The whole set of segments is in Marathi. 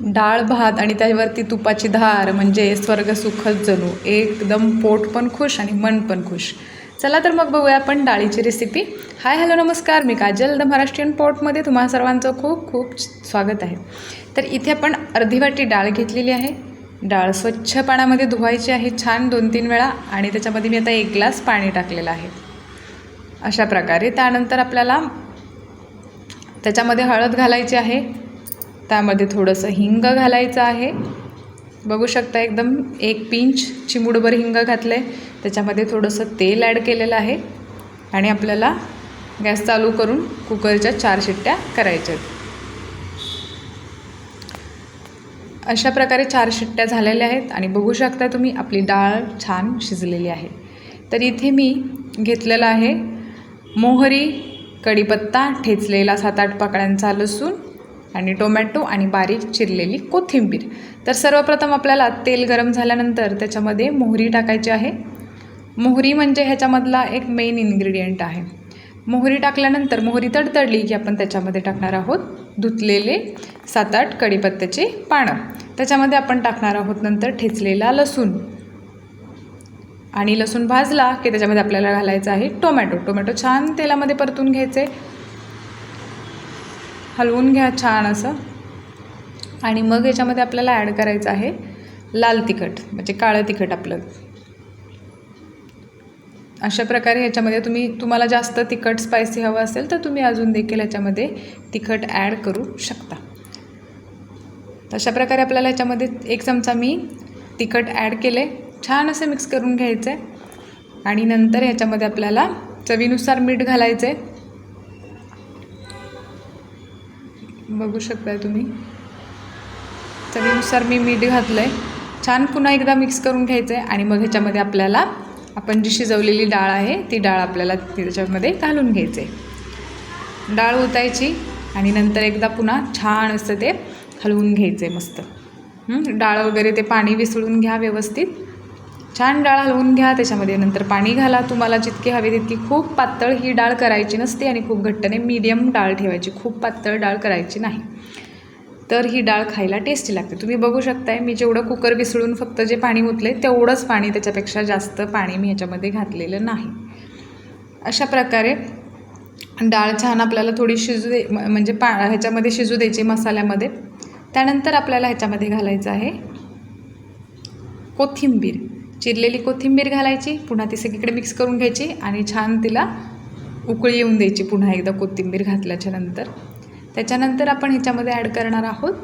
डाळ भात आणि त्यावरती तुपाची धार म्हणजे स्वर्ग सुखच जणू. एकदम पोट पण खुश आणि मन पण खुश. चला तर मग बघूया आपण डाळीची रेसिपी हाय हॅलो नमस्कार. मी काजल द महाराष्ट्रीयन पोर्टमध्ये तुम्हा सर्वांचं खूप खूप स्वागत आहे. तर इथे आपण अर्धी वाटी डाळ घेतलेली आहे. डाळ स्वच्छ पाण्यामध्ये धुवायची आहे छान दोन तीन वेळा आणि त्याच्यामध्ये मी आता एक ग्लास पाणी टाकलेलं आहे. अशा प्रकारे. त्यानंतर आपल्याला त्याच्यामध्ये हळद घालायची आहे. त्यामध्ये थोडंसं हिंग घालायचं आहे. बघू शकता एकदम एक पिंच चिमूडभर हिंग घातलं आहे त्याच्यामध्ये थोडंसं तेल ॲड केलेलं आहे. आणि आपल्याला गॅस चालू करून कुकरच्या चार शिट्ट्या करायच्या आहेत. अशा प्रकारे चार शिट्ट्या झालेल्या आहेत. आणि बघू शकता तुम्ही आपली डाळ छान शिजलेली आहे. तर इथे मी घेतलेलं आहे मोहरी कढीपत्ता ठेचलेला सात आठ पाकळ्यांचा लसूण आणि टोमॅटो आणि बारीक चिरलेली कोथिंबीर. तर सर्वप्रथम आपल्याला तेल गरम झाल्यानंतर त्याच्यामध्ये मोहरी टाकायची आहे. मोहरी म्हणजे ह्याच्यामधला एक मेन इन्ग्रेडियंट आहे. मोहरी टाकल्यानंतर मोहरी तडतडली की आपण त्याच्यामध्ये टाकणार आहोत धुतलेले सात आठ कढीपत्त्याचे पानं. त्याच्यामध्ये आपण टाकणार आहोत नंतर ठेचलेला लसूण. आणि लसूण भाजला की त्याच्यामध्ये आपल्याला घालायचं आहे टोमॅटो. टोमॅटो छान तेलामध्ये परतून घ्यायचे. हलवून घ्या छान असं. आणि मग याच्यामध्ये आपल्याला ॲड करायचं आहे लाल तिखट म्हणजे काळं तिखट आपलं. अशा प्रकारे ह्याच्यामध्ये तुम्ही तुम्हाला जास्त तिखट स्पायसी हवं असेल तर तुम्ही अजून देखील ह्याच्यामध्ये तिखट ॲड करू शकता. तशा प्रकारे आपल्याला ह्याच्यामध्ये एक चमचा मी तिखट ॲड केले. छान असं मिक्स करून घ्यायचं. आहे आणि नंतर ह्याच्यामध्ये आपल्याला चवीनुसार मीठ घालायचं. आहे बघू शकताय तुम्ही. चवीनुसार मी मीठ घातलं आहे छान पुन्हा एकदा मिक्स करून घ्यायचं आहे आणि मग ह्याच्यामध्ये आपल्याला आपण जी शिजवलेली डाळ आहे ती डाळ आपल्याला त्याच्यामध्ये घालून घ्यायचे डाळ ओतायची आणि नंतर एकदा पुन्हा छान असं ते हलवून घ्यायचं आहे मस्त डाळ वगैरे ते पाणी विसळून घ्या व्यवस्थित. छान डाळ हलवून घ्या त्याच्यामध्ये नंतर पाणी घाला. तुम्हाला जितकी हवी तितकी खूप पातळ ही डाळ करायची नसते आणि खूप घट्टने मिडियम मीडियम डाळ ठेवायची. खूप पातळ डाळ करायची नाही. तर ही डाळ खायला टेस्टी लागते. तुम्ही बघू शकताय मी जेवढं कुकर विसळून फक्त जे पाणी ओतले तेवढंच पाणी त्याच्यापेक्षा जास्त पाणी मी ह्याच्यामध्ये घातलेलं नाही. अशा प्रकारे डाळ छान आपल्याला थोडी शिजू दे म्हणजे पा ह्याच्यामध्ये शिजू द्यायची मसाल्यामध्ये. त्यानंतर आपल्याला ह्याच्यामध्ये घालायचं आहे कोथिंबीर. चिरलेली कोथिंबीर घालायची पुन्हा ती सगळीकडे मिक्स करून घ्यायची आणि छान तिला उकळी येऊन द्यायची. पुन्हा एकदा कोथिंबीर घातल्याच्या नंतर. त्याच्यानंतर आपण ह्याच्यामध्ये ॲड करणार आहोत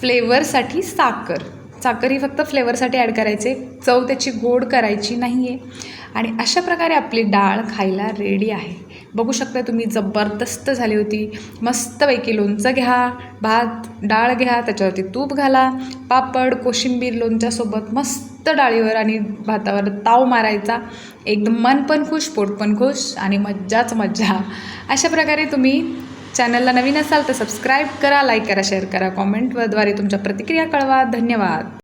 फ्लेवरसाठी साखर. साखर ही फक्त फ्लेवरसाठी ॲड करायचे. चव त्याची गोड करायची नाही आहे आणि अशा प्रकारे आपली डाळ खायला रेडी आहे. बघू शकता तुम्ही जबरदस्त झाली होती. मस्तपैकी लोणचं घ्या भात डाळ घ्या त्याच्यावरती तूप घाला पापड कोशिंबीर लोणच्यासोबत मस्त डाळीवर आणि भातावर ताव मारायचा. एकदम मन पण खुश पोट पण खुश आणि मज्जाच मज्जा. अशा प्रकारे तुम्ही चॅनलला नवीन असाल तर सबस्क्राईब करा लाईक करा शेअर करा कॉमेंटद्वारे तुमच्या प्रतिक्रिया कळवा. धन्यवाद.